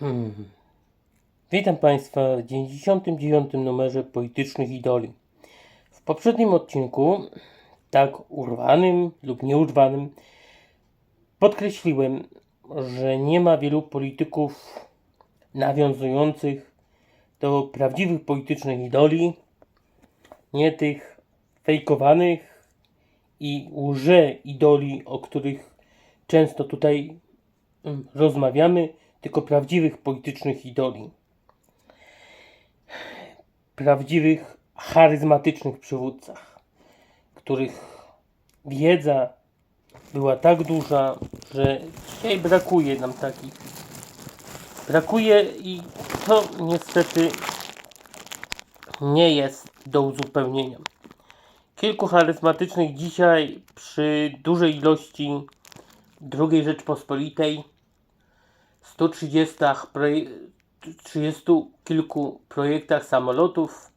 Hmm. Witam Państwa w 99. numerze Politycznych Idoli. W poprzednim odcinku, tak urwanym lub nieurwanym, podkreśliłem, że nie ma wielu polityków nawiązujących do prawdziwych politycznych idoli, nie tych fejkowanych i łże idoli, o których często tutaj mm, rozmawiamy, tylko prawdziwych politycznych idoli. Prawdziwych, charyzmatycznych przywódcach, których wiedza była tak duża, że dzisiaj brakuje nam takich. Brakuje i to niestety nie jest do uzupełnienia. Kilku charyzmatycznych dzisiaj przy dużej ilości II Rzeczpospolitej 130 proje- 30 kilku projektach samolotów,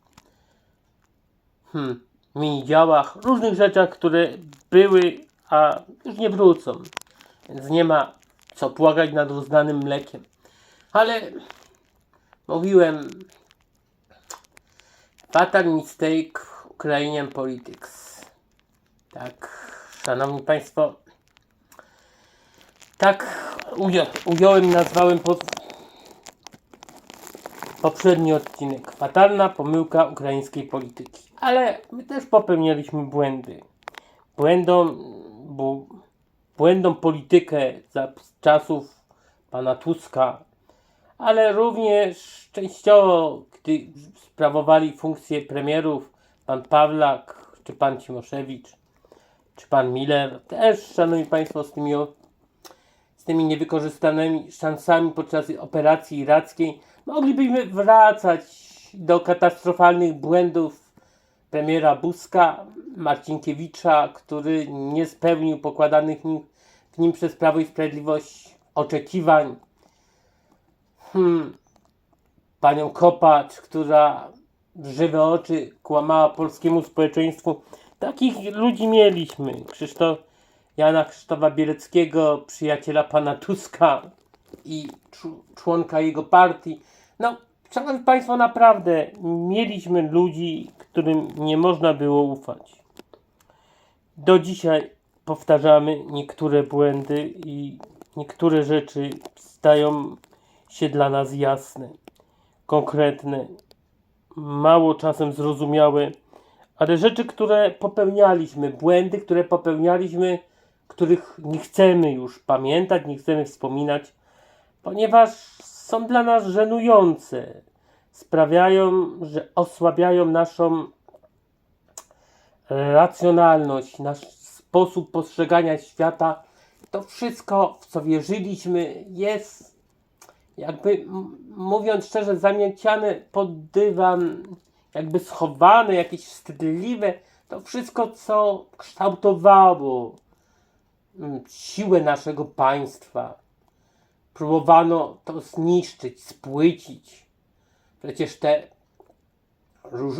hmm, mini działach, różnych rzeczach, które były, a już nie wrócą. Więc nie ma co płakać nad rozdanym mlekiem. Ale mówiłem, fatal mistake Ukrainian politics. Tak, szanowni państwo, tak ujo, ująłem, nazwałem poprzedni odcinek. Fatalna pomyłka ukraińskiej polityki. Ale my też popełnialiśmy błędy. Błędom, bu, błędom politykę za czasów pana Tuska, ale również częściowo, gdy sprawowali funkcję premierów pan Pawlak, czy pan Cimoszewicz, czy pan Miller, też, szanowni państwo, z tymi tymi niewykorzystanymi szansami podczas operacji irackiej moglibyśmy wracać do katastrofalnych błędów premiera Buzka, Marcinkiewicza, który nie spełnił pokładanych nim, w nim przez Prawo i Sprawiedliwość oczekiwań. Hmm. Panią Kopacz, która w żywe oczy kłamała polskiemu społeczeństwu. Takich ludzi mieliśmy. Krzysztof, Jana Krzysztofa Bieleckiego, przyjaciela pana Tuska i członka jego partii. No, szanowni państwo, naprawdę mieliśmy ludzi, którym nie można było ufać. Do dzisiaj powtarzamy niektóre błędy i niektóre rzeczy stają się dla nas jasne, konkretne, mało czasem zrozumiałe, ale rzeczy, które popełnialiśmy, błędy, które popełnialiśmy, których nie chcemy już pamiętać, nie chcemy wspominać, ponieważ są dla nas żenujące. Sprawiają, że osłabiają naszą racjonalność, nasz sposób postrzegania świata. To wszystko, w co wierzyliśmy, jest jakby mówiąc szczerze, zamieciane pod dywan, jakby schowane, jakieś wstydliwe, to wszystko, co kształtowało siłę naszego państwa. Próbowano to zniszczyć, spłycić. Przecież te róż,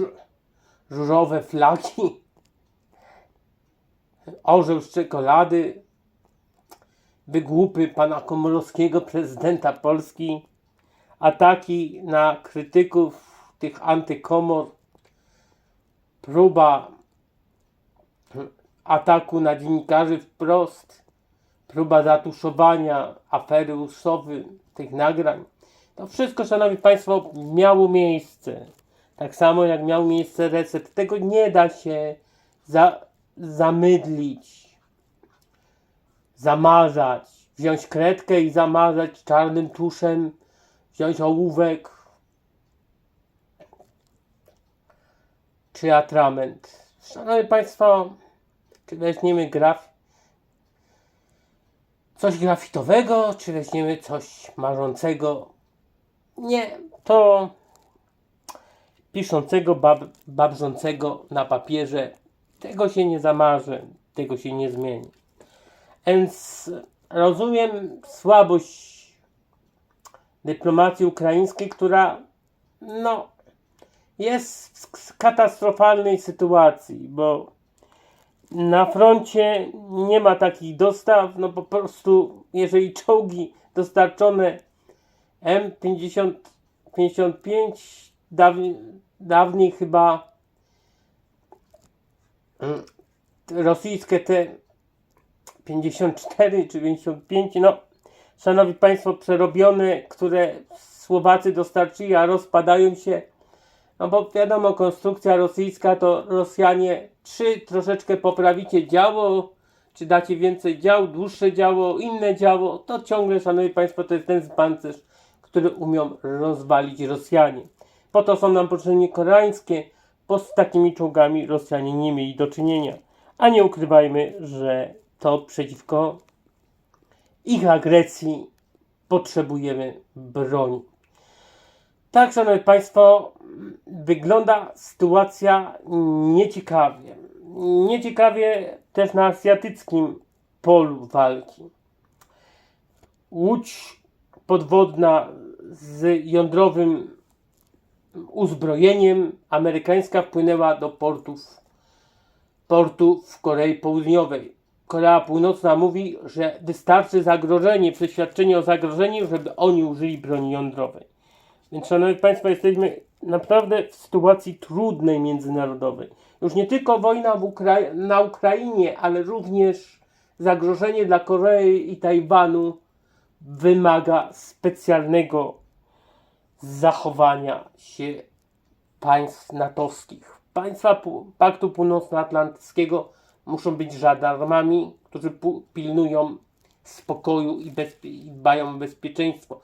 różowe flaki, orzeł z czekolady, wygłupy pana Komorowskiego, prezydenta Polski, ataki na krytyków tych antykomor, próba ataku na dziennikarzy wprost, próba zatuszowania afery Uszowy, tych nagrań. To wszystko, szanowni państwo, miało miejsce. Tak samo jak miał miejsce reset. Tego nie da się za, zamydlić zamarzać, wziąć kredkę i zamarzać czarnym tuszem, wziąć ołówek czy atrament. Szanowni Państwo, czy weźmiemy graf coś grafitowego, czy weźmiemy coś marzącego? Nie, to piszącego, bab, babrzącego na papierze. Tego się nie zamarzy, tego się nie zmieni. Więc rozumiem słabość dyplomacji ukraińskiej, która no, jest w katastrofalnej sytuacji, bo na froncie nie ma takich dostaw, no po prostu jeżeli czołgi dostarczone M50, 55, dawniej, dawniej chyba mm, rosyjskie te 54 czy 55, no szanowni państwo, przerobione, które Słowacy dostarczyli, a rozpadają się. No bo wiadomo, konstrukcja rosyjska to Rosjanie, czy troszeczkę poprawicie działo, czy dacie więcej dział, dłuższe działo, inne działo, to ciągle, szanowni państwo, to jest ten pancerz, który umią rozwalić Rosjanie. Po to są nam potrzebni koreańskie, bo z takimi czołgami Rosjanie nie mieli do czynienia. A nie ukrywajmy, że to przeciwko ich agresji potrzebujemy broni. Tak, szanowni państwo, wygląda sytuacja nieciekawie. Nieciekawie też na azjatyckim polu walki. Łódź podwodna z jądrowym uzbrojeniem amerykańska wpłynęła do portów, portu w Korei Południowej. Korea Północna mówi, że wystarczy zagrożenie, przeświadczenie o zagrożeniu, żeby oni użyli broni jądrowej. Więc, szanowni państwo, jesteśmy naprawdę w sytuacji trudnej międzynarodowej. Już nie tylko wojna Ukra- na Ukrainie, ale również zagrożenie dla Korei i Tajwanu wymaga specjalnego zachowania się państw natowskich. Państwa Paktu Północnoatlantyckiego muszą być żandarmami, którzy pilnują spokoju i, i dbają o bezpieczeństwo.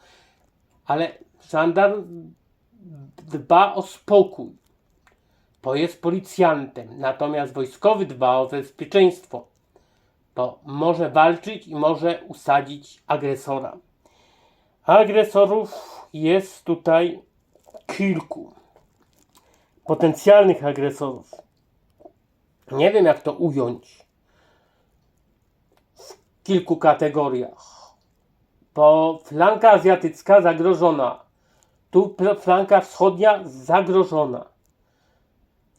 Ale żandarm dba o spokój, bo jest policjantem, natomiast wojskowy dba o bezpieczeństwo, bo może walczyć i może usadzić agresora. Agresorów jest tutaj kilku. Potencjalnych agresorów. Nie wiem, jak to ująć w kilku kategoriach. Bo flanka azjatycka zagrożona. Tu flanka wschodnia zagrożona.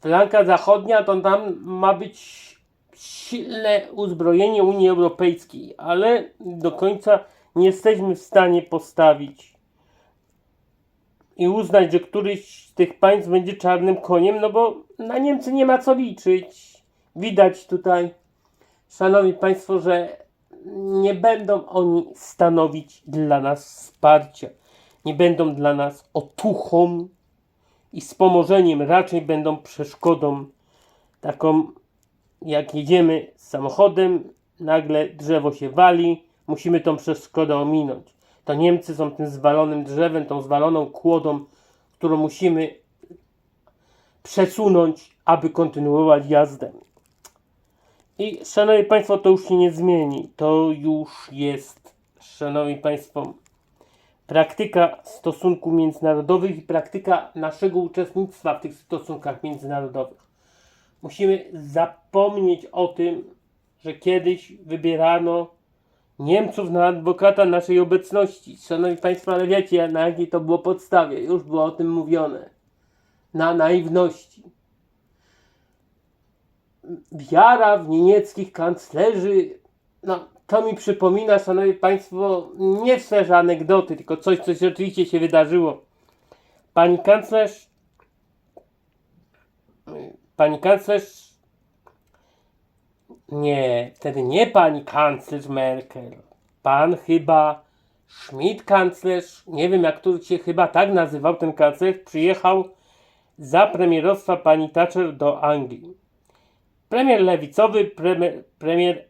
Flanka zachodnia to tam ma być silne uzbrojenie Unii Europejskiej, ale do końca nie jesteśmy w stanie postawić i uznać, że któryś z tych państw będzie czarnym koniem, no bo na Niemcy nie ma co liczyć. Widać tutaj, szanowni państwo, że nie będą oni stanowić dla nas wsparcia. Nie będą dla nas otuchą i wspomożeniem, raczej będą przeszkodą taką, jak jedziemy samochodem, nagle drzewo się wali, musimy tą przeszkodę ominąć. To Niemcy są tym zwalonym drzewem, tą zwaloną kłodą, którą musimy przesunąć, aby kontynuować jazdę. I szanowni Państwo, to już się nie zmieni. To już jest, szanowni Państwo, praktyka stosunków międzynarodowych i praktyka naszego uczestnictwa w tych stosunkach międzynarodowych. Musimy zapomnieć o tym, że kiedyś wybierano Niemców na adwokata naszej obecności. Szanowni Państwo, ale wiecie na jakiej to było podstawie. Już było o tym mówione. Na naiwności. Wiara w niemieckich kanclerzy, no to mi przypomina, Szanowni Państwo, nie w sferze anegdoty, tylko coś, co rzeczywiście się wydarzyło. Pani kanclerz, pani kanclerz nie, wtedy nie pani kanclerz Merkel. Pan chyba Schmidt kanclerz, nie wiem jak tu się chyba tak nazywał ten kanclerz, przyjechał za premierostwa pani Thatcher do Anglii. Premier lewicowy, premier, premier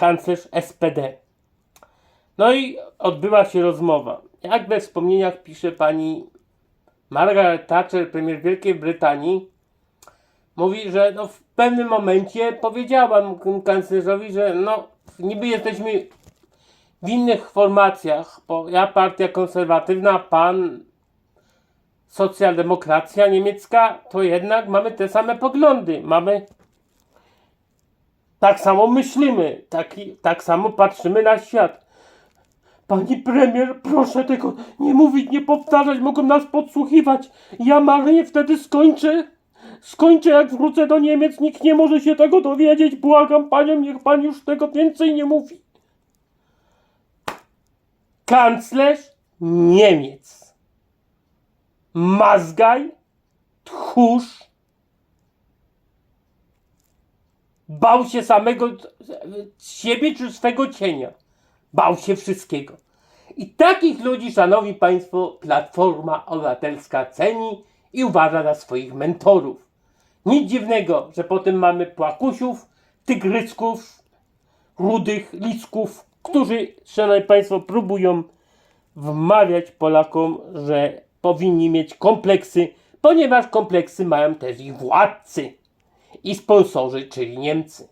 kanclerz SPD. No i odbyła się rozmowa. Jak we wspomnieniach pisze pani Margaret Thatcher, premier Wielkiej Brytanii, mówi, że no w pewnym momencie powiedziałam kanclerzowi, że no niby jesteśmy w innych formacjach, bo ja partia konserwatywna, pan socjaldemokracja niemiecka, to jednak mamy te same poglądy, mamy tak samo myślimy, taki, tak samo patrzymy na świat. Pani premier, proszę tego nie mówić, nie powtarzać, mogą nas podsłuchiwać. Ja marnie wtedy skończę. Skończę jak wrócę do Niemiec, nikt nie może się tego dowiedzieć. Błagam panią, niech pan już tego więcej nie mówi. Kanclerz Niemiec. Mazgaj, tchórz, bał się samego siebie czy swego cienia. Bał się wszystkiego. I takich ludzi, szanowni państwo, Platforma Obywatelska ceni i uważa za swoich mentorów. Nic dziwnego, że potem mamy płakusiów, tygrysków, rudych lisków, którzy, szanowni państwo, próbują wmawiać Polakom, że powinni mieć kompleksy, ponieważ kompleksy mają też ich władcy i sponsorzy, czyli Niemcy.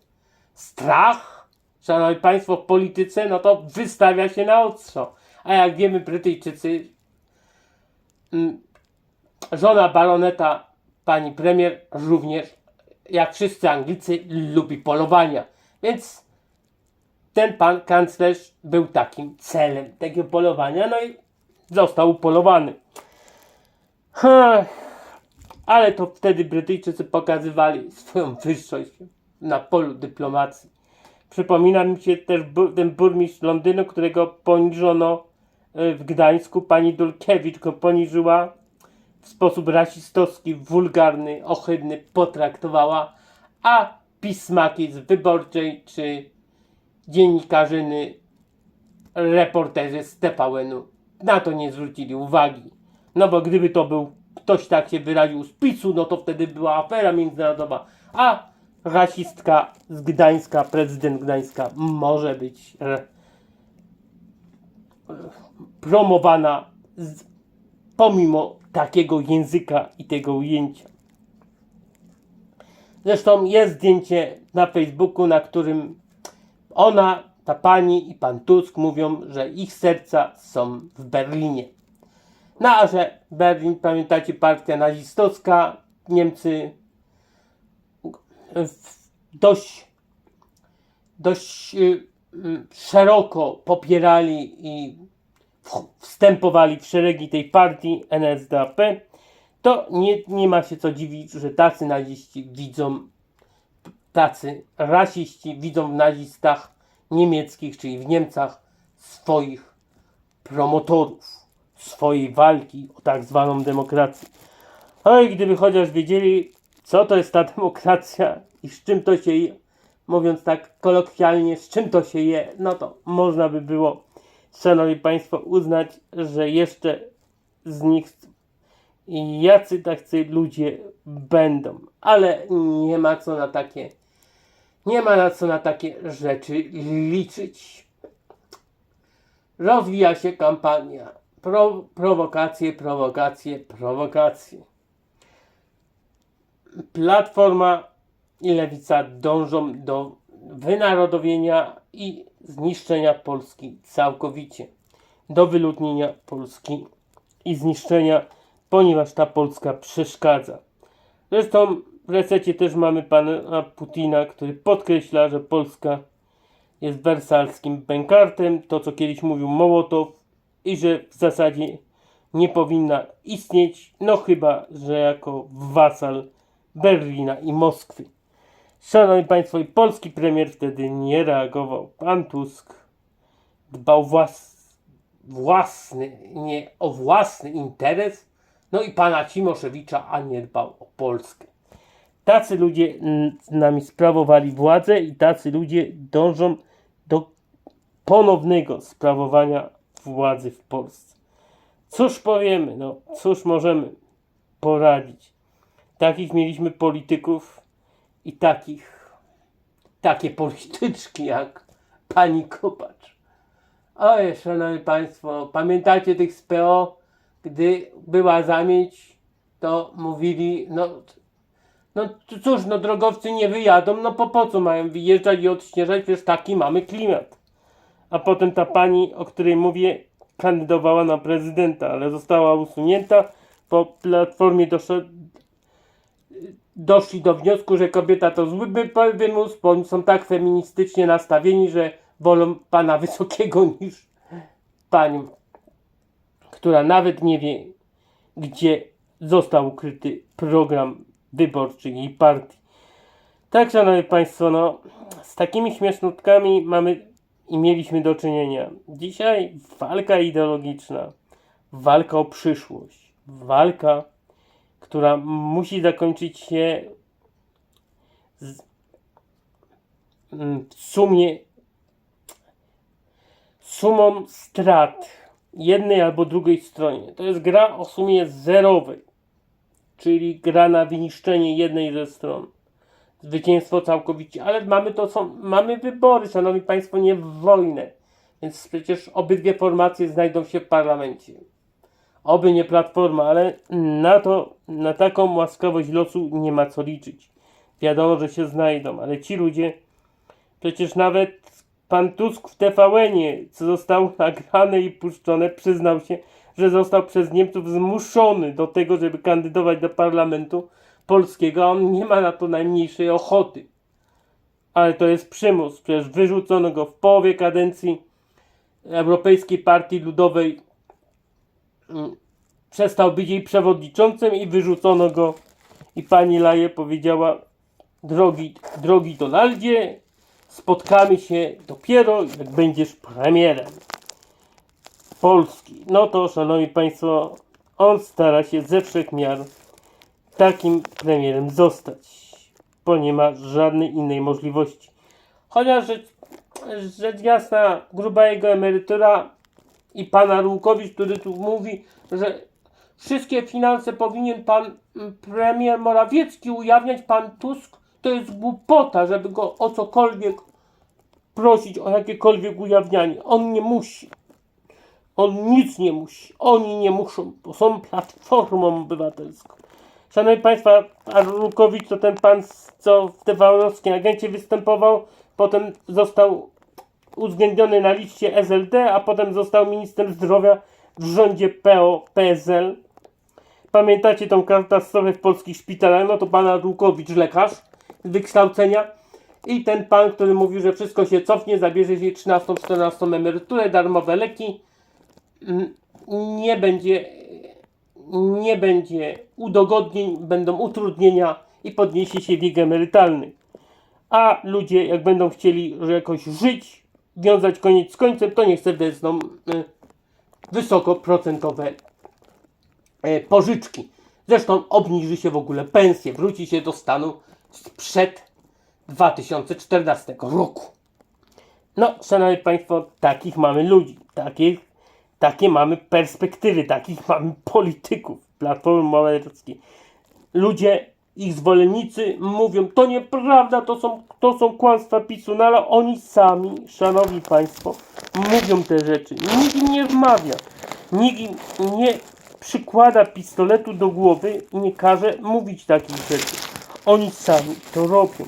Strach, szanowni państwo, w polityce, no to wystawia się na ostro. A jak wiemy, Brytyjczycy, mm, żona baroneta, pani premier, również, jak wszyscy Anglicy, lubi polowania. Więc ten pan kanclerz był takim celem tego polowania, no i został upolowany. Ha, ale to wtedy Brytyjczycy pokazywali swoją wyższość na polu dyplomacji. Przypomina mi się też bu- ten burmistrz Londynu, którego poniżono e, w Gdańsku. Pani Dulkiewicz go poniżyła w sposób rasistowski, wulgarny, ohydny potraktowała, a pismaki z wyborczej czy dziennikarzyny, reporterzy z TVN-u na to nie zwrócili uwagi. No bo gdyby to był ktoś tak się wyraził z PiSu, no to wtedy była afera międzynarodowa. A rasistka z Gdańska, prezydent Gdańska może być e, promowana z, pomimo takiego języka i tego ujęcia. Zresztą jest zdjęcie na Facebooku, na którym ona, ta pani i pan Tusk mówią, że ich serca są w Berlinie. No a że Berlin, pamiętacie, partia nazistowska, Niemcy dość, dość y, y, szeroko popierali i wstępowali w szeregi tej partii NSDAP, to nie, nie ma się co dziwić, że tacy naziści widzą, tacy rasiści widzą w nazistach niemieckich, czyli w Niemcach, swoich promotorów swojej walki o tak zwaną demokrację. Oj, gdyby chociaż wiedzieli, co to jest ta demokracja i z czym to się je, mówiąc tak kolokwialnie, z czym to się je, no to można by było, szanowni państwo, uznać, że jeszcze z nich jacy tacy ludzie będą. Ale nie ma co na takie, nie ma na co na takie rzeczy liczyć. Rozwija się kampania. Pro, prowokacje, prowokacje, prowokacje. Platforma i Lewica dążą do wynarodowienia i zniszczenia Polski całkowicie. Do wyludnienia Polski i zniszczenia, ponieważ ta Polska przeszkadza. Zresztą w resecie też mamy pana Putina, który podkreśla, że Polska jest wersalskim bękartem, to co kiedyś mówił Mołotow i że w zasadzie nie powinna istnieć, no chyba, że jako wasal Berlina i Moskwy. Szanowni Państwo, i polski premier wtedy nie reagował. Pan Tusk dbał włas, własny, nie o własny interes, no i pana Cimoszewicza, a nie dbał o Polskę. Tacy ludzie z nami sprawowali władzę i tacy ludzie dążą do ponownego sprawowania władzy w Polsce. Cóż powiemy, no cóż możemy poradzić. Takich mieliśmy polityków i takich, takie polityczki jak pani Kopacz. Oj, szanowni państwo, pamiętacie tych z PO, gdy była zamieć, to mówili, no, no cóż, no drogowcy nie wyjadą, no po, po co mają wyjeżdżać i odśnieżać, przecież taki mamy klimat. A potem ta pani, o której mówię, kandydowała na prezydenta, ale została usunięta. Po platformie doszli do wniosku, że kobieta to zły wy- wymus, bo oni są tak feministycznie nastawieni, że wolą pana wysokiego niż panią, która nawet nie wie, gdzie został ukryty program wyborczy jej partii. Tak, szanowni państwo, no, z takimi śmiesznutkami mamy i mieliśmy do czynienia. Dzisiaj walka ideologiczna walka o przyszłość. Walka, która musi zakończyć się z, mm, w sumie sumą strat jednej albo drugiej stronie. To jest gra o sumie zerowej, czyli gra na wyniszczenie jednej ze stron. Zwycięstwo całkowicie, ale mamy to, są, mamy wybory, szanowni państwo, nie wojnę. Więc przecież obydwie formacje znajdą się w parlamencie. Oby nie platforma, ale na to, na taką łaskawość losu nie ma co liczyć. Wiadomo, że się znajdą, ale ci ludzie, przecież nawet pan Tusk w TVN-ie, co zostało nagrane i puszczone, przyznał się, że został przez Niemców zmuszony do tego, żeby kandydować do parlamentu polskiego, on nie ma na to najmniejszej ochoty. Ale to jest przymus, przecież wyrzucono go w połowie kadencji Europejskiej Partii Ludowej. Mm, Przestał być jej przewodniczącym i wyrzucono go. I pani Laje powiedziała: Drogi, drogi Donaldzie, spotkamy się dopiero jak będziesz premierem Polski. No to, szanowni państwo, on stara się ze wszech miar takim premierem zostać, bo nie ma żadnej innej możliwości. Chociaż rzecz, rzecz jasna, gruba jego emerytura i pana Rukowicz, który tu mówi, że wszystkie finanse powinien pan mm, premier Morawiecki ujawniać, pan Tusk, to jest głupota, żeby go o cokolwiek prosić, o jakiekolwiek ujawnianie. On nie musi. On nic nie musi. Oni nie muszą, bo są platformą obywatelską. Szanowni Państwo, a Rukowicz to ten pan, co w TVN-owskiej agencie występował, potem został uwzględniony na liście SLD, a potem został ministrem zdrowia w rządzie PO-PSL. Pamiętacie tą katastrofę w polskich szpitalach? No to pana Rukowicz, lekarz z wykształcenia. I ten pan, który mówił, że wszystko się cofnie, zabierze się 13-14 emeryturę, darmowe leki. Mm, Nie będzie nie będzie udogodnień, będą utrudnienia i podniesie się wiek emerytalny. A ludzie, jak będą chcieli jakoś żyć, wiązać koniec z końcem, to niech sobie wezmą y, wysokoprocentowe e, pożyczki. Zresztą obniży się w ogóle pensje, wróci się do stanu sprzed 2014 roku. No, szanowni Państwo, takich mamy ludzi, takich, takie mamy perspektywy, takich mamy polityków Platformy Obywatelskiej. Ludzie, ich zwolennicy mówią, to nieprawda, to są, to są kłamstwa PiSu, no ale oni sami, szanowni Państwo, mówią te rzeczy. Nikt im nie wmawia, nikt im nie przykłada pistoletu do głowy i nie każe mówić takich rzeczy. Oni sami to robią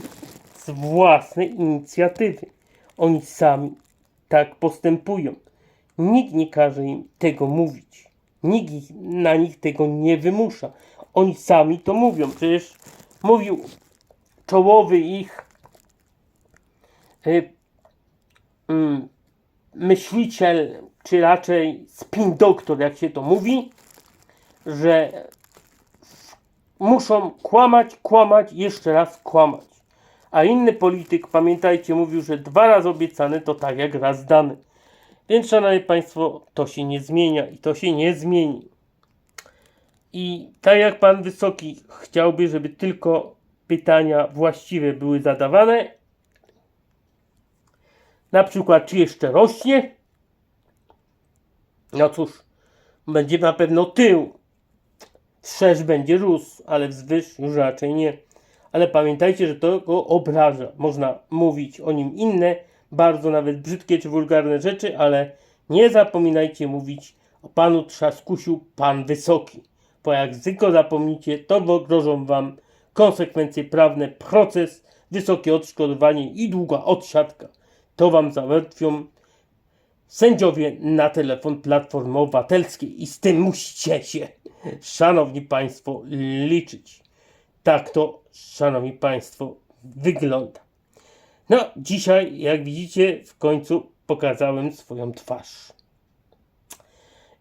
z własnej inicjatywy. Oni sami tak postępują. Nikt nie każe im tego mówić. Nikt ich, na nich tego nie wymusza. Oni sami to mówią. Przecież mówił czołowy ich y, mm, myśliciel, czy raczej spin doktor, jak się to mówi, że muszą kłamać, kłamać, jeszcze raz kłamać. A inny polityk, pamiętajcie, mówił, że dwa razy obiecane to tak jak raz dane. Więc, szanowni Państwo, to się nie zmienia i to się nie zmieni. I tak jak Pan Wysoki chciałby, żeby tylko pytania właściwe były zadawane, na przykład, czy jeszcze rośnie? No cóż, będzie na pewno tył. Wszerz będzie rósł, ale wzwyż już raczej nie. Ale pamiętajcie, że to go obraża. Można mówić o nim inne, bardzo nawet brzydkie czy wulgarne rzeczy, ale nie zapominajcie mówić o panu Trzaskusiu, pan Wysoki. Bo jak tylko zapomnicie, to grożą wam konsekwencje prawne, proces, wysokie odszkodowanie i długa odsiadka. To wam załatwią sędziowie na telefon Platformy Obywatelskiej i z tym musicie się, szanowni państwo, liczyć. Tak to, szanowni państwo, wygląda. No, dzisiaj, jak widzicie, w końcu pokazałem swoją twarz.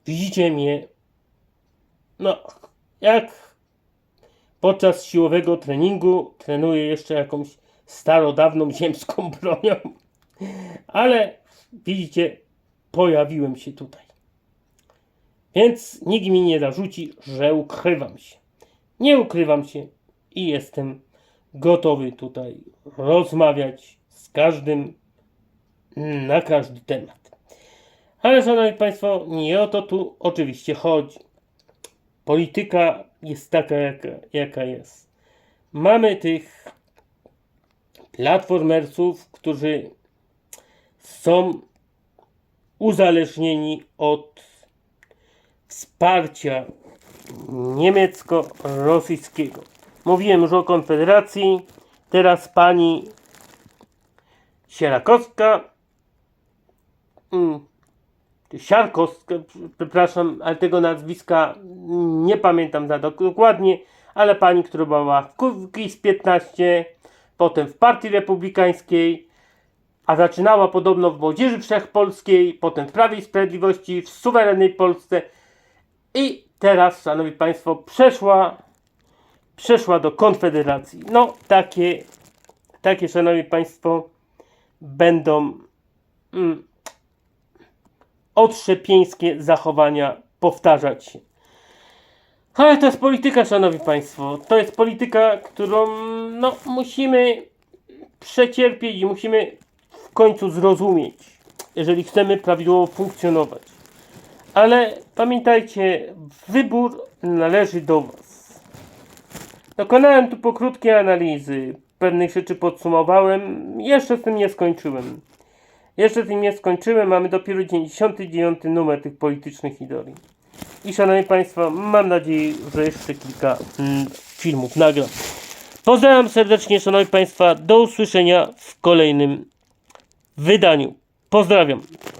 Widzicie mnie, no, jak podczas siłowego treningu trenuję jeszcze jakąś starodawną ziemską bronią, ale widzicie, pojawiłem się tutaj. Więc nikt mi nie zarzuci, że ukrywam się. Nie ukrywam się i jestem gotowy tutaj rozmawiać każdym na każdy temat. Ale szanowni Państwo, nie o to tu oczywiście chodzi. Polityka jest taka, jaka, jaka jest. Mamy tych platformersów, którzy są uzależnieni od wsparcia niemiecko-rosyjskiego. Mówiłem już o Konfederacji, teraz pani Sierakowska, mm, Siarkowska, przepraszam, ale tego nazwiska nie pamiętam za dok- dokładnie, ale pani, która była w KIS 15, potem w Partii Republikańskiej, a zaczynała podobno w Młodzieży Wszechpolskiej, potem w Prawie i Sprawiedliwości, w suwerennej Polsce. I teraz, szanowni państwo, przeszła, przeszła do Konfederacji. No, takie, takie, szanowni państwo, będą mm, zachowania powtarzać się. Ale to jest polityka, szanowni państwo. To jest polityka, którą no, musimy przecierpieć i musimy w końcu zrozumieć, jeżeli chcemy prawidłowo funkcjonować. Ale pamiętajcie, wybór należy do Was. Dokonałem tu po krótkiej analizy, pewnych rzeczy podsumowałem, jeszcze z tym nie skończyłem. Jeszcze z tym nie skończyłem, mamy dopiero 99 numer tych politycznych idoli. I szanowni Państwo, mam nadzieję, że jeszcze kilka mm, filmów nagram. Pozdrawiam serdecznie, szanowni Państwa, do usłyszenia w kolejnym wydaniu. Pozdrawiam.